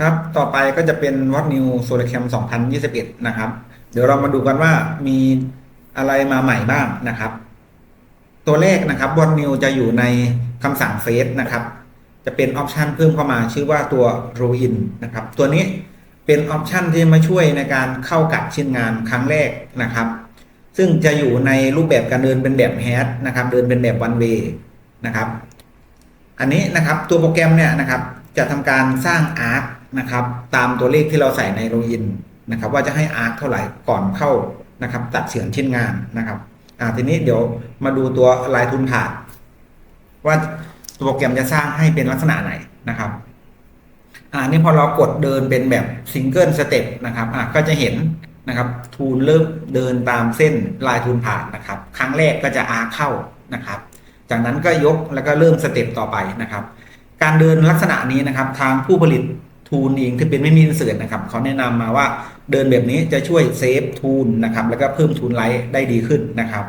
ครับ ต่อไปก็จะเป็น What New Solar Cam 2021 นะครับ เดี๋ยวเรามาดูกันว่ามีอะไรมาใหม่บ้างนะครับ ตัวแรกนะครับ What New จะอยู่ในคำสั่งเฟซนะครับ จะเป็นออปชันเพิ่มเข้ามาชื่อว่าตัว Row In นะครับ ตัวนี้เป็นออปชันที่มาช่วยในการเข้ากับชิ้นงานครั้งแรกนะครับ ซึ่งจะอยู่ในรูปแบบการเดินเป็นแบบแฮชนะครับ เดินเป็นแบบ one way นะครับ อันนี้นะครับตัวโปรแกรมเนี่ยนะครับ จะทำการสร้างอาร์ค นะครับ ตามตัวเลขที่เราใส่ในโลอินนะครับ ว่าจะให้อาร์คเท่าไหร่ก่อนเข้านะครับ ตัดเฉือนชิ้นงานนะครับอ่าทีนี้เดี๋ยวมาดูตัวลายทุนผ่านว่าโปรแกรมจะสร้างให้เป็นลักษณะไหนนะครับอ่านี่พอเรากดเดินเป็นแบบซิงเกิลสเต็ปนะครับอ่าก็จะเห็นนะครับทูนเริ่มเดินตามเส้นลายทุนผ่านนะครับ ครั้งแรกก็จะอาร์เข้านะครับ จากนั้นก็ยกแล้วก็เริ่มสเต็ปต่อไปนะครับ การเดินลักษณะนี้นะครับ ทางผู้ผลิต ทูนเองที่เป็นไม่มีอินเสิร์ตนะครับเขาแนะนำมาว่าเดินแบบนี้จะช่วยเซฟทูนนะครับแล้วก็เพิ่มทูนไลท์ได้ดีขึ้นนะครับ